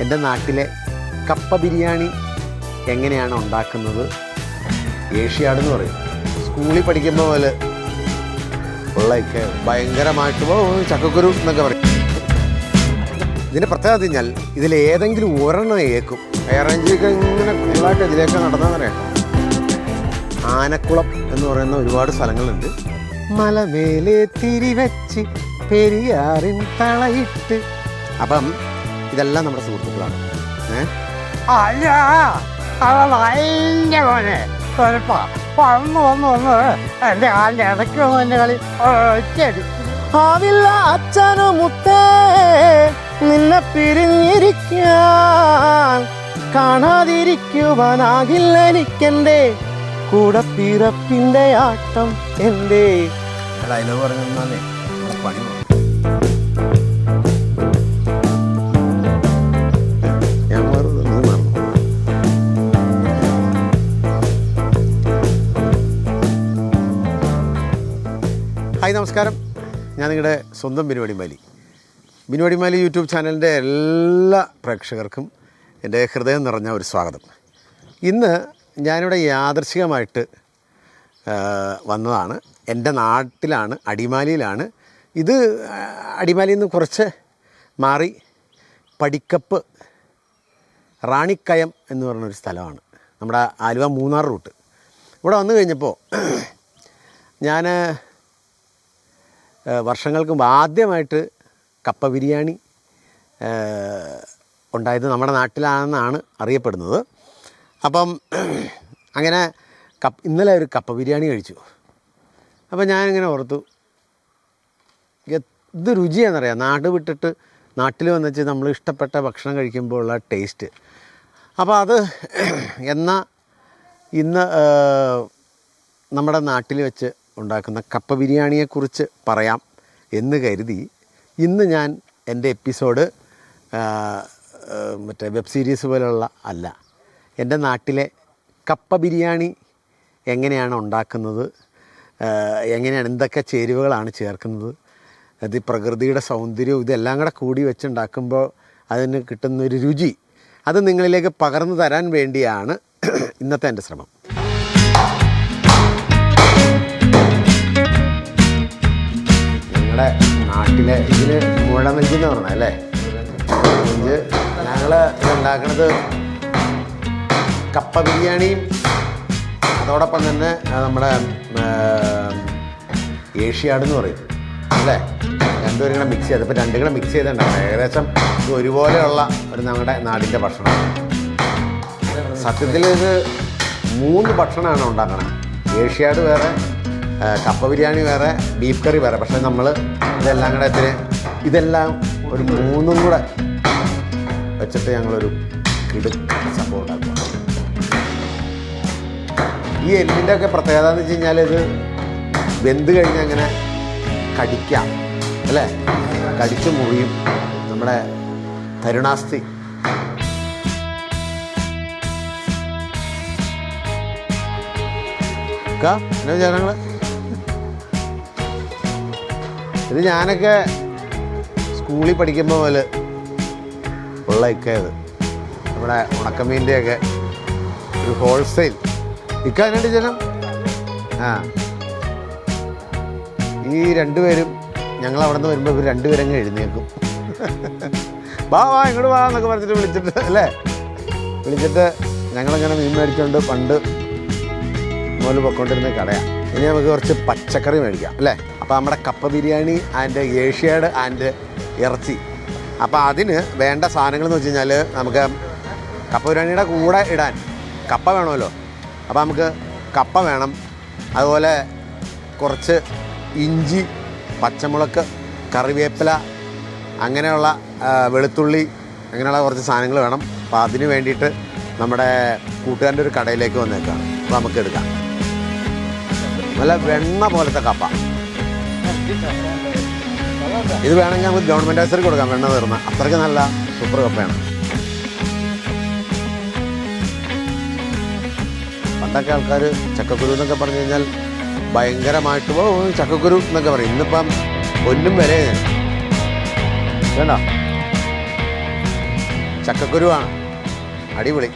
എന്റെ നാട്ടിലെ കപ്പ ബിരിയാണി എങ്ങനെയാണ് ഉണ്ടാക്കുന്നത്? ഏഷ്യാഡ് എന്ന് പറയും. സ്കൂളിൽ പഠിക്കുമ്പോൾ പോലെ ഉള്ളൊക്കെ ഭയങ്കരമായിട്ട് ചക്കക്കുരു എന്നൊക്കെ പറയും. ഇതിന്റെ പ്രത്യേകത കഴിഞ്ഞാൽ ഇതിൽ ഏതെങ്കിലും ഒരെണ്ണം ഏക്കും. ഹൈറേഞ്ചൊക്കെ ഇങ്ങനെ കൂടുതലായിട്ട് ഇതിലേക്ക് നടന്നാൽ പറയാം. ആനക്കുളം എന്ന് പറയുന്ന ഒരുപാട് സ്ഥലങ്ങളുണ്ട്. മലമേലെ തിരിവെച്ച് പെരിയാറിൻ തളയിട്ട്. അപ്പം ഇതെല്ലാം നമ്മുടെ സുഹൃത്തുക്കളാണ്. ഏ? അല്ല അത് ഭയങ്കര മോനെ കുഴപ്പ. വന്ന് വന്ന് വന്ന്. എന്റെ കാലിന്റെ ഇടയ്ക്ക് വന്ന് എന്റെ കളി. ഒറ്റയടി ആവില്ല അച്ഛനു മുത്തേ നിന്നെ പിരിഞ്ഞിരിക്കാൻ കാണാതിരിക്കുവാനാകില്ല എനിക്കെന്റെ കൂടെ പിറപ്പിന്റെ ആട്ടം എന്റെ ഡയലോഗ് പറഞ്ഞാലേ പണി ഹായ് നമസ്കാരം. ഞാൻ നിങ്ങളുടെ സ്വന്തം ബിനുവടിമാലി മാലി. ബിനുവടി മാലി യൂട്യൂബ് ചാനലിന്റെ എല്ലാ പ്രേക്ഷകർക്കും എന്റെ ഹൃദയം നിറഞ്ഞ ഒരു സ്വാഗതം. ഇന്ന് ഞാനിവിടെ യാദർശികമായിട്ട് വന്നതാണ്. എന്റെ നാട്ടിലാണ് അടിമാലിയിലാണ്. ഇത് അടിമാലിയിൽ നിന്ന് കുറച്ച് മാറി പടിക്കപ്പ് റാണിക്കയം എന്ന് പറഞ്ഞൊരു സ്ഥലമാണ്. നമ്മുടെ ആലുവ മൂന്നാർ റൂട്ട്. ഇവിടെ വന്നു കഴിഞ്ഞപ്പോൾ ഞാൻ വർഷങ്ങൾക്ക് മുമ്പ് ആദ്യമായിട്ട് കപ്പ ബിരിയാണി ഉണ്ടായത് നമ്മുടെ നാട്ടിലാണെന്നാണ് അറിയപ്പെടുന്നത്. അപ്പം അങ്ങനെ കപ്പ് ഇന്നലെ ഒരു കപ്പ ബിരിയാണി കഴിച്ചു. അപ്പം ഞാനിങ്ങനെ ഓർത്തു എന്ത് രുചിയാണെന്നറിയാം. നാട് വിട്ടിട്ട് നാട്ടിൽ വന്നിച്ച് നമ്മൾ ഇഷ്ടപ്പെട്ട ഭക്ഷണം കഴിക്കുമ്പോൾ ഉള്ള ടേസ്റ്റ്. അപ്പോൾ അത് എന്നാ ഇന്ന് നമ്മുടെ നാട്ടിൽ വെച്ച് ഉണ്ടാക്കുന്ന കപ്പ ബിരിയാണിയെക്കുറിച്ച് പറയാം എന്ന് കരുതി ഇന്ന് ഞാൻ എന്റെ എപ്പിസോഡ് മറ്റേ വെബ് സീരീസ് പോലുള്ള അല്ല എന്റെ നാട്ടിലെ കപ്പ ബിരിയാണി എങ്ങനെയാണ് ഉണ്ടാക്കുന്നത് എങ്ങനെയാണ് എന്തൊക്കെ ചേരുവകളാണ് ചേർക്കുന്നത് അത് പ്രകൃതിയുടെ സൗന്ദര്യവും ഇതെല്ലാം കൂടെ കൂടി വെച്ചുണ്ടാക്കുമ്പോൾ അതിന് കിട്ടുന്നൊരു രുചി അത് നിങ്ങളിലേക്ക് പകർന്നു തരാൻ വേണ്ടിയാണ് ഇന്നത്തെ എന്റെ ശ്രമം. ഞങ്ങളുടെ നാട്ടിലെ ഇതിന് മുഴനെഞ്ച് എന്ന് പറഞ്ഞത് അല്ലേ? ഞങ്ങൾ ഉണ്ടാക്കുന്നത് കപ്പ ബിരിയാണിയും അതോടൊപ്പം തന്നെ നമ്മുടെ ഏഷ്യാഡ് എന്ന് പറയും അല്ലേ? രണ്ടുപേരും കൂടെ മിക്സ് ചെയ്ത് ഇപ്പോൾ രണ്ടും കൂടെ മിക്സ് ചെയ്തിട്ടുണ്ടാവും ഏകദേശം ഇത് ഒരുപോലെയുള്ള ഒരു നമ്മുടെ നാടിന്റെ ഭക്ഷണം. സത്യത്തിൽ ഇത് മൂന്ന് ഭക്ഷണമാണ് ഉണ്ടാക്കണം ഏഷ്യാഡ് വേറെ കപ്പ ബിരിയാണി വേറെ ബീഫ് കറി വേറെ. പക്ഷേ നമ്മൾ ഇതെല്ലാം കൂടെ ഇത്തിരി ഇതെല്ലാം ഒരു മൂന്നും കൂടെ വെച്ചിട്ട് ഞങ്ങളൊരു കിടുക്ക് സംഭവം ഉണ്ടാക്കും ഈ എല്ലിന്റെ ഒക്കെ പ്രത്യേകത എന്ന് വെച്ച് കഴിഞ്ഞാൽ ഇത് വെന്ത് കഴിഞ്ഞ് അങ്ങനെ കടിക്കാം അല്ലേ? കടിച്ച് മുറിയും നമ്മുടെ തരുണാസ്തി. എന്നാ വിചാരങ്ങൾ ഇത് ഞാനൊക്കെ സ്കൂളിൽ പഠിക്കുമ്പോൾ മുതൽ ഉള്ള ഇക്കയത് നമ്മുടെ ഉണക്കമീന്റെയൊക്കെ ഒരു ഹോൾസെയിൽ. ഇക്ക അതിനുണ്ട് ജനം? ആ. ഈ രണ്ടുപേരും ഞങ്ങൾ അവിടെ നിന്ന് വരുമ്പോൾ ഇവർ രണ്ടുപേരും അങ്ങ് എഴുന്നേക്കും വാ വാ ഇങ്ങോട്ട് വാ എന്നൊക്കെ പറഞ്ഞിട്ട് വിളിച്ചിട്ട് അല്ലേ? വിളിച്ചിട്ട് ഞങ്ങളിങ്ങനെ മീൻ മേടിച്ചുകൊണ്ട് പണ്ട് മുതൽ പൊക്കോണ്ടിരുന്ന കടയാണ് ഇനി നമുക്ക് കുറച്ച് പച്ചക്കറി മേടിക്കാം അല്ലേ? അപ്പോൾ നമ്മുടെ കപ്പ ബിരിയാണി ആൻഡ് ഏഷ്യാഡ് ആൻഡ് ഇറച്ചി. അപ്പോൾ അതിന് വേണ്ട സാധനങ്ങൾ എന്ന് വെച്ച് കഴിഞ്ഞാൽ നമുക്ക് കപ്പ ബിരിയാണിയുടെ കൂടെ ഇടാൻ കപ്പ വേണമല്ലോ. അപ്പോൾ നമുക്ക് കപ്പ വേണം. അതുപോലെ കുറച്ച് ഇഞ്ചി പച്ചമുളക് കറിവേപ്പില അങ്ങനെയുള്ള വെളുത്തുള്ളി അങ്ങനെയുള്ള കുറച്ച് സാധനങ്ങൾ വേണം. അപ്പോൾ അതിന് വേണ്ടിയിട്ട് നമ്മുടെ കൂട്ടുകാരന്റെ ഒരു കടയിലേക്ക് വന്നേക്കാണ്. അപ്പോൾ നമുക്ക് എടുക്കാം. നല്ല വെണ്ണ പോലത്തെ കപ്പ. ഇത് വേണമെങ്കിൽ നമുക്ക് ഗവൺമെന്റ് ആശുപത്രി കൊടുക്കാം. വെണ്ണ തീർന്ന. അത്രയ്ക്ക് നല്ല സൂപ്പർ കപ്പയാണ്. പണ്ടൊക്കെ ആൾക്കാർ ചക്കക്കുരു എന്നൊക്കെ പറഞ്ഞു കഴിഞ്ഞാൽ ഭയങ്കരമായിട്ട് ഓ ചക്കക്കുരു എന്നൊക്കെ പറയും. ഇന്നിപ്പം പൊന്നും വരെ വേണ്ട. ചക്കക്കുരുവാണ്. അടിപൊളി.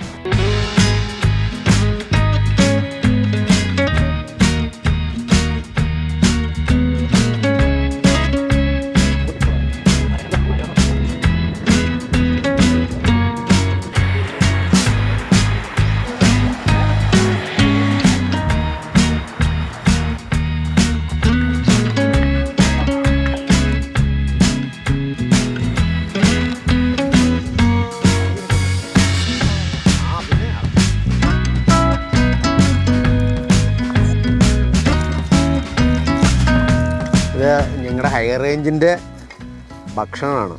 ഞങ്ങളുടെ ഹൈ റേഞ്ചിന്റെ ഭക്ഷണമാണ്.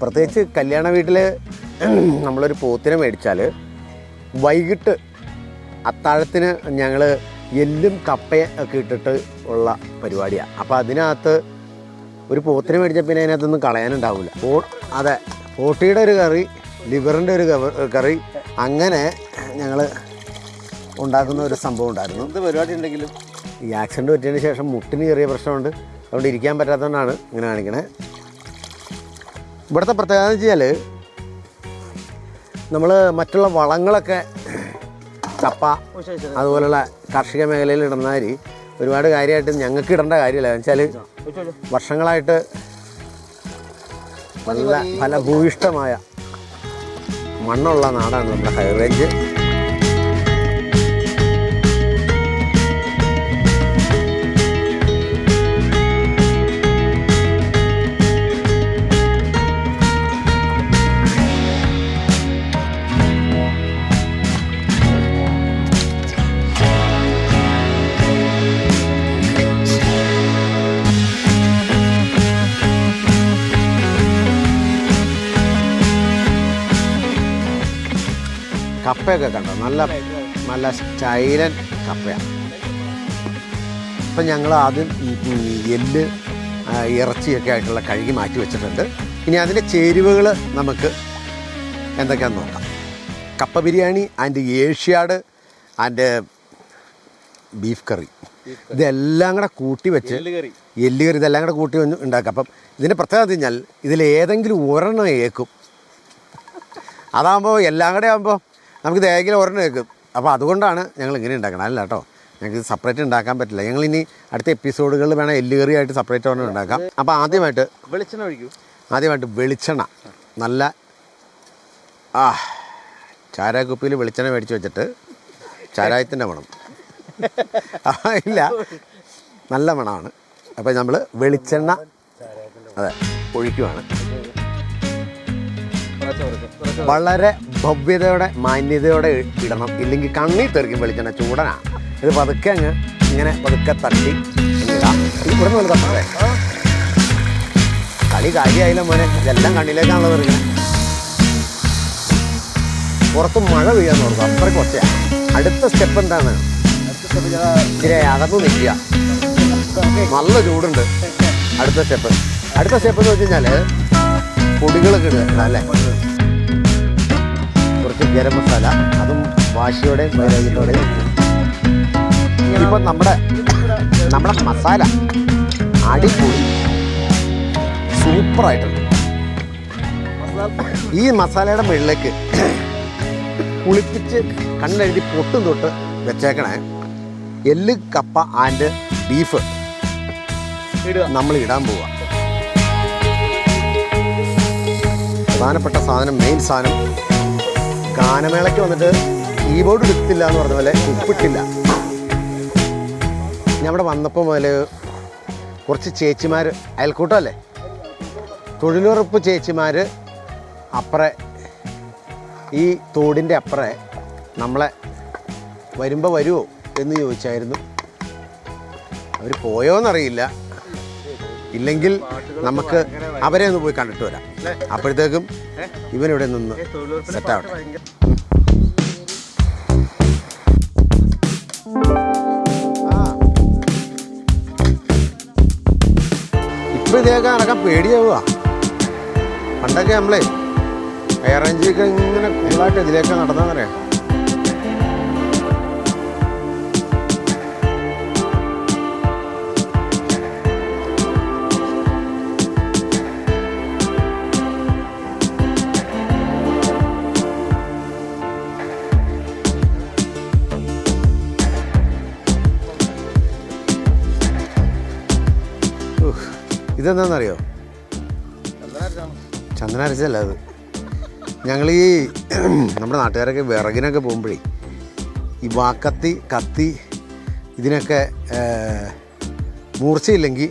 പ്രത്യേകിച്ച് കല്യാണ വീട്ടിൽ നമ്മളൊരു പോത്തിനെ മേടിച്ചാൽ വൈകിട്ട് അത്താഴത്തിന് ഞങ്ങൾ എല്ലും കപ്പയും ഒക്കെ ഇട്ടിട്ട് ഉള്ള പരിപാടിയാണ് അപ്പോൾ അതിനകത്ത് ഒരു പോത്തിനെ മേടിച്ചാൽ പിന്നെ അതിനകത്തൊന്നും കളയാനുണ്ടാവില്ല പോ അതെ പോട്ടിയുടെ ഒരു കറി ലിവറിന്റെ ഒരു കറി അങ്ങനെ ഞങ്ങൾ ഉണ്ടാക്കുന്ന ഒരു സംഭവം ഉണ്ടായിരുന്നു. എന്ത് പരിപാടി ഉണ്ടെങ്കിലും? ഈ ആക്സിഡന്റ് പറ്റിയതിന് ശേഷം മുട്ടിന് ചെറിയ പ്രശ്നമുണ്ട്. അതുകൊണ്ട് ഇരിക്കാൻ പറ്റാത്തതുകൊണ്ടാണ് ഇങ്ങനെ കാണിക്കണേ. ഇവിടുത്തെ പ്രത്യേകത എന്ന് വെച്ചാൽ നമ്മൾ മറ്റുള്ള വളങ്ങളൊക്കെ ചപ്പ അതുപോലുള്ള കാർഷിക മേഖലയിൽ ഇടുന്ന അരി ഒരുപാട് കാര്യമായിട്ട് ഞങ്ങൾക്ക് ഇടേണ്ട കാര്യമില്ല. വെച്ചാൽ വർഷങ്ങളായിട്ട് നല്ല ഫലഭൂയിഷ്ടമായ മണ്ണുള്ള നാടാണ് നമ്മുടെ ഹൈ കപ്പയൊക്കെ കണ്ടോ? നല്ല നല്ല സ്റ്റൈലൻ കപ്പയാണ്. ഇപ്പം ഞങ്ങൾ ആദ്യം എല്ല് ഇറച്ചിയൊക്കെ ആയിട്ടുള്ള കഴുകി മാറ്റി വെച്ചിട്ടുണ്ട്. ഇനി അതിന്റെ ചേരുവകൾ നമുക്ക് എന്തൊക്കെയാണെന്ന് നോക്കാം. Kappa biryani and Asiad and beef curry. ഇതെല്ലാം കൂടെ കൂട്ടി വെച്ച് എല്ലുകറി. എല്ലുകറി ഇതെല്ലാം കൂടെ കൂട്ടി വന്ന് ഉണ്ടാക്കാം. അപ്പം ഇതിന്റെ പ്രത്യേകത കഴിഞ്ഞാൽ ഇതിൽ ഏതെങ്കിലും ഒരെണ്ണം ഏക്കും. അതാകുമ്പോൾ എല്ലാം കൂടെ ആകുമ്പോൾ നമുക്ക് ഏതെങ്കിലും ഒരെണ്ണം വെക്കും. അപ്പോൾ അതുകൊണ്ടാണ് ഞങ്ങൾ ഇങ്ങനെ ഉണ്ടാക്കണം അല്ല കേട്ടോ ഞങ്ങൾക്ക് സെപ്പറേറ്റ് ഉണ്ടാക്കാൻ പറ്റില്ല. ഞങ്ങൾ ഇനി അടുത്ത എപ്പിസോഡുകളിൽ വേണം എല്ലുകറിയായിട്ട് സെപ്പറേറ്റ് ഒരെണ്ണം ഉണ്ടാക്കാം. അപ്പോൾ ആദ്യമായിട്ട് വെളിച്ചെണ്ണ ഒഴിക്കൂ. ആദ്യമായിട്ട് വെളിച്ചെണ്ണ. നല്ല ആ ചാരാക്കുപ്പിയിൽ വെളിച്ചെണ്ണ മേടിച്ച് വെച്ചിട്ട് ചാരായത്തിന്റെ മണം. ആ, ഇല്ല. നല്ല മണമാണ്. അപ്പോൾ നമ്മൾ വെളിച്ചെണ്ണ അതെ ഒഴിക്കുവാണ്. വളരെ ഭവ്യതയോടെ മാന്യതയോടെ ഇടണം. ഇല്ലെങ്കിൽ കണ്ണി തെറിക്കും വെളിച്ചെണ്ണ ചൂടനാ. ഇത് പതുക്കെ അങ്ങ് ഇങ്ങനെ പതുക്കെ തട്ടി ഇവിടെ നിന്ന് കളി കാര്യമായില്ല മോനെ. ഇതെല്ലാം കണ്ണിലേക്കാണല്ലോ തെറിക്കുന്നത് പുറത്ത് മഴ പെയ്യാൻ ഓർക്കും അത്രയ്ക്ക് ഒച്ചയാണ് അടുത്ത സ്റ്റെപ്പ് എന്താണ്? ഇച്ചിരി അകന്നു നിൽക്കുക. നല്ല ചൂടുണ്ട്. അടുത്ത സ്റ്റെപ്പ്. അടുത്ത സ്റ്റെപ്പ് എന്ന് വെച്ച് കഴിഞ്ഞാൽ പൊടികളൊക്കെ ഇടുക അല്ലേ? ഗരം മസാല അതും വാശിയോടെയും വൈരാഗ്യത്തോടെയും ഇപ്പം നമ്മുടെ നമ്മുടെ മസാല അടിപൊളി. സൂപ്പറായിട്ടുണ്ട്. ഈ മസാലയുടെ മുകളിലേക്ക് കുളിപ്പിച്ച് കണ്ണെഴുതി പൊട്ടും തൊട്ട് വെച്ചേക്കണേ. എല്ല് കപ്പ ആൻഡ് ബീഫ് നമ്മൾ ഇടാൻ പോവുക പ്രധാനപ്പെട്ട സാധനം മെയിൻ സാധനം ഗാനമേളയ്ക്ക് വന്നിട്ട് കീബോർഡ് എടുത്തില്ല എന്ന് പറഞ്ഞ പോലെ ഉപ്പിട്ടില്ല. ഞാൻ അവിടെ വന്നപ്പോൾ മുതൽ കുറച്ച് ചേച്ചിമാർ അയൽക്കൂട്ടമല്ലേ? തൊഴിലുറപ്പ് ചേച്ചിമാർ അപ്പുറെ ഈ തോടിന്റെ അപ്പുറെ നമ്മളെ വരുമ്പോൾ വരുമോ എന്ന് ചോദിച്ചായിരുന്നു. അവർ പോയോ പോയോന്നറിയില്ല. ഇല്ലെങ്കിൽ നമുക്ക് അവരെ ഒന്ന് പോയി കണ്ടിട്ട് വരാം. അപ്പോഴത്തേക്കും ഇവനിവിടെ നിന്ന് സെറ്റാവട്ടെ ഇപ്പൊ ഇതേക്ക് നടക്കാൻ പേടിയാവുക. പണ്ടൊക്കെ നമ്മളെ ഹൈറേഞ്ചൊക്കെ ഇങ്ങനെ കൂളായിട്ട് ഇതിലേക്ക് നടന്നറിയാം ചന്ദനരച്ചാണ്. ചന്ദന അരച്ചല്ല അത് ഞങ്ങൾ ഈ നമ്മുടെ നാട്ടുകാരൊക്കെ വിറകിനൊക്കെ പോകുമ്പോഴേ ഈ വാക്കത്തി കത്തി ഇതിനൊക്കെ മൂർച്ചയില്ലെങ്കിൽ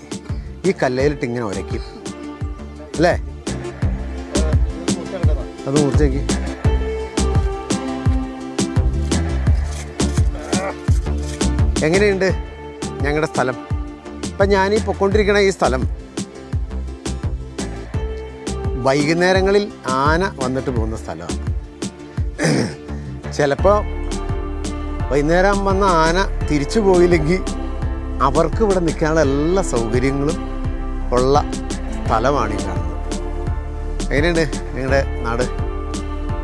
ഈ കല്ലയിലിട്ട് ഇങ്ങനെ ഉരയ്ക്കും അല്ലേ. അത് മൂർച്ചയ്ക്ക് എങ്ങനെയുണ്ട് ഞങ്ങളുടെ സ്ഥലം ഇപ്പം ഞാനീ പൊക്കൊണ്ടിരിക്കണ ഈ സ്ഥലം വൈകുന്നേരങ്ങളിൽ ആന വന്നിട്ട് പോകുന്ന സ്ഥലമാണ്. ചിലപ്പോൾ വൈകുന്നേരം വന്ന ആന തിരിച്ചു പോയില്ലെങ്കിൽ അവർക്ക് ഇവിടെ നിൽക്കാനുള്ള എല്ലാ സൗകര്യങ്ങളും ഉള്ള സ്ഥലമാണ് ഈ കാണുന്നത്. എങ്ങനെയുണ്ട് നിങ്ങളുടെ നാട്?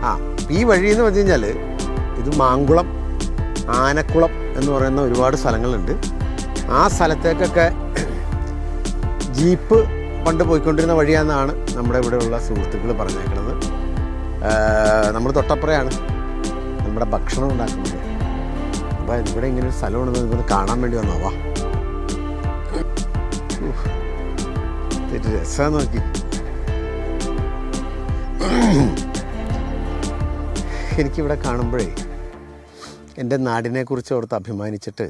ആ ഈ വഴി എന്ന് പറഞ്ഞു കഴിഞ്ഞാൽ ഇത് മാങ്കുളം ആനക്കുളം എന്ന് പറയുന്ന ഒരുപാട് സ്ഥലങ്ങളുണ്ട്. ആ സ്ഥലത്തേക്കൊക്കെ ജീപ്പ് പണ്ട് പോയിക്കൊണ്ടിരുന്ന വഴിയാണെന്നാണ് നമ്മുടെ ഇവിടെയുള്ള സുഹൃത്തുക്കൾ പറഞ്ഞേക്കുന്നത് നമ്മൾ തൊട്ടപ്പുറയാണ്. നമ്മുടെ ഭക്ഷണം ഉണ്ടാക്കുന്നത്. അപ്പോൾ ഇവിടെ ഇങ്ങനെ ഒരു സ്ഥലമുണ്ടെന്ന് ഇതൊന്ന് കാണാൻ വേണ്ടി വന്നോ? വാ. ഇത് രസമാണ് നോക്കി. എനിക്കിവിടെ കാണുമ്പോഴേ എന്റെ നാടിനെക്കുറിച്ച് ഓർത്ത് അഭിമാനിച്ചിട്ട്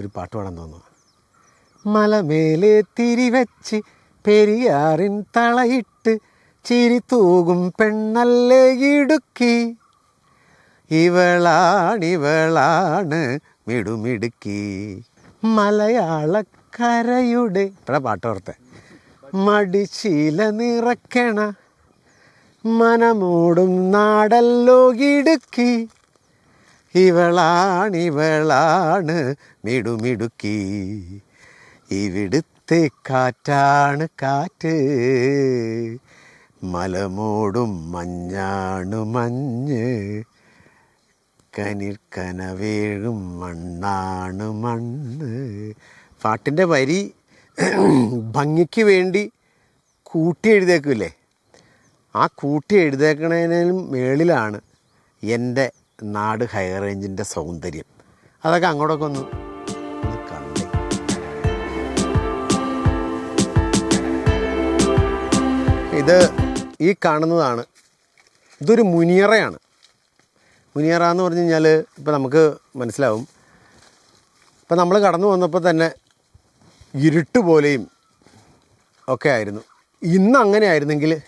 ഒരു പാട്ട് പാടാൻ തോന്നുന്നു. മലമേലെ തിരിവെച്ച് പെരിയാറിൻ തളയിട്ട് ചിരി തൂകും പെണ്ണല്ലേ ഇടുക്കി. ഇവളാണിവളാണ് മിടുമിടുക്കി. മലയാളക്കരയുടെ ഇവിടെ പാട്ടോർത്തെ മടിശീല നിറക്കണ മനമോടും നാടല്ലോ ഇടുക്കി. ഇവളാണിവളാണ് മിടുമിടുക്കി. ഇവിടുത്തെ കാറ്റാണ് കാറ്റ്. മലമോടും മഞ്ഞാണ് മഞ്ഞ്. കനിർ കനവേഴും മണ്ണാണ് മണ്ണ്. പാട്ടിന്റെ വരി ഭംഗിക്ക് വേണ്ടി കൂട്ടി എഴുതേക്കില്ലേ ആ കൂട്ടി എഴുതേക്കണതിനും മേളിലാണ് എന്റെ നാട് ഹൈ റേഞ്ചിന്റെ സൗന്ദര്യം. അതൊക്കെ അങ്ങോട്ടൊക്കെ ഒന്ന് ഇത് ഈ കാണുന്നതാണ്. ഇതൊരു മുനിയറയാണ്. മുനിയറ എന്ന് പറഞ്ഞു കഴിഞ്ഞാൽ ഇപ്പം നമുക്ക് മനസ്സിലാവും. ഇപ്പം നമ്മൾ കടന്നു വന്നപ്പോൾ തന്നെ ഇരുട്ട് പോലെയും ഒക്കെ ആയിരുന്നു. ഇന്ന് അങ്ങനെ ആയിരുന്നെങ്കിൽ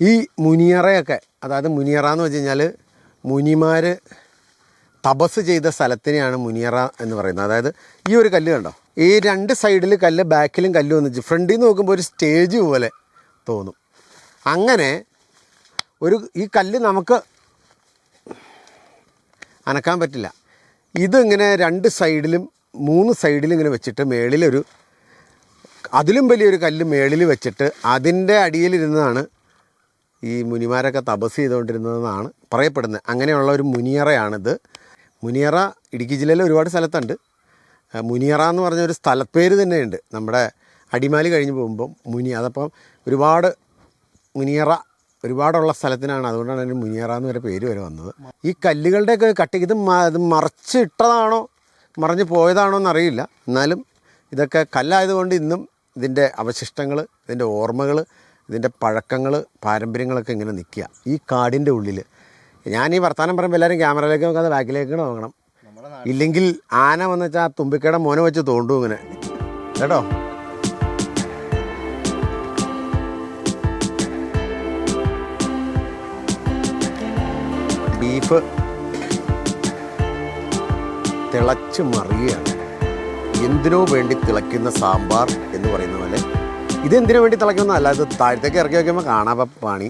ഈ മുനിയറയൊക്കെ അതായത് മുനിയറ എന്ന് വെച്ച് കഴിഞ്ഞാൽ മുനിമാർ തപസ് ചെയ്ത സ്ഥലത്തിനെയാണ് മുനിയറ എന്ന് പറയുന്നത്. അതായത് ഈ ഒരു കല്ല് കണ്ടോ? ഈ രണ്ട് സൈഡിൽ കല്ല് ബാക്കിലും കല്ല് വന്നിച്ച് ഫ്രണ്ടിൽ നിന്ന് നോക്കുമ്പോൾ ഒരു സ്റ്റേജ് പോലെ. തോന്നും. അങ്ങനെ ഒരു ഈ കല്ല് നമുക്ക് അനക്കാൻ പറ്റില്ല. ഇതിങ്ങനെ രണ്ട് സൈഡിലും മൂന്ന് സൈഡിലും ഇങ്ങനെ വെച്ചിട്ട് മേളിലൊരു അതിലും വലിയൊരു കല്ല് മേളിൽ വെച്ചിട്ട് അതിന്റെ അടിയിലിരുന്നതാണ് ഈ മുനിമാരൊക്കെ തപസ് ചെയ്തുകൊണ്ടിരുന്നതെന്നാണ് പറയപ്പെടുന്നത്. അങ്ങനെയുള്ള ഒരു മുനിയറയാണിത്. മുനിയറ ഇടുക്കി ജില്ലയിൽ ഒരുപാട് സ്ഥലത്തുണ്ട്. മുനിയറ എന്ന് പറഞ്ഞ ഒരു സ്ഥലപ്പേര് തന്നെയുണ്ട്. നമ്മുടെ അടിമാലി കഴിഞ്ഞ് പോകുമ്പം മുനി അതപ്പം ഒരുപാട് മുനിയറ ഒരുപാടുള്ള സ്ഥലത്തിനാണ്. അതുകൊണ്ടാണ് അതിന് മുനിയറ എന്ന് വരെ പേര് വരെ വന്നത്. ഈ കല്ലുകളുടെയൊക്കെ കട്ടി ഇത് ഇത് മറച്ചിട്ടതാണോ മറിഞ്ഞ് പോയതാണോ എന്നറിയില്ല. എന്നാലും ഇതൊക്കെ കല്ലായതുകൊണ്ട് ഇന്നും ഇതിന്റെ അവശിഷ്ടങ്ങൾ ഇതിന്റെ ഓർമ്മകൾ ഇതിന്റെ പഴക്കങ്ങൾ പാരമ്പര്യങ്ങളൊക്കെ ഇങ്ങനെ നിൽക്കുക. ഈ കാടിന്റെ ഉള്ളിൽ. ഞാൻ ഈ വർത്തമാനം പറയുമ്പോൾ എല്ലാവരും ക്യാമറയിലേക്ക് നോക്കാതെ ബാക്കിലേക്ക് നോക്കണം. ഇല്ലെങ്കിൽ ആന വന്നു വെച്ചാൽ ആ തുമ്പിക്കയുടെ മോനെ വെച്ച് തോണ്ടു ഇങ്ങനെ. കേട്ടോ? ബീഫ് തിളച്ച് മറിയുകയാണ്. എന്തിനോ വേണ്ടി തിളയ്ക്കുന്ന സാമ്പാർ എന്ന് പറയുന്ന പോലെ. ഇതെന്തിനു വേണ്ടി തിളയ്ക്കുന്നതല്ല ഇത് താഴത്തേക്ക് ഇറക്കി വയ്ക്കുമ്പോൾ കാണാൻ പണി.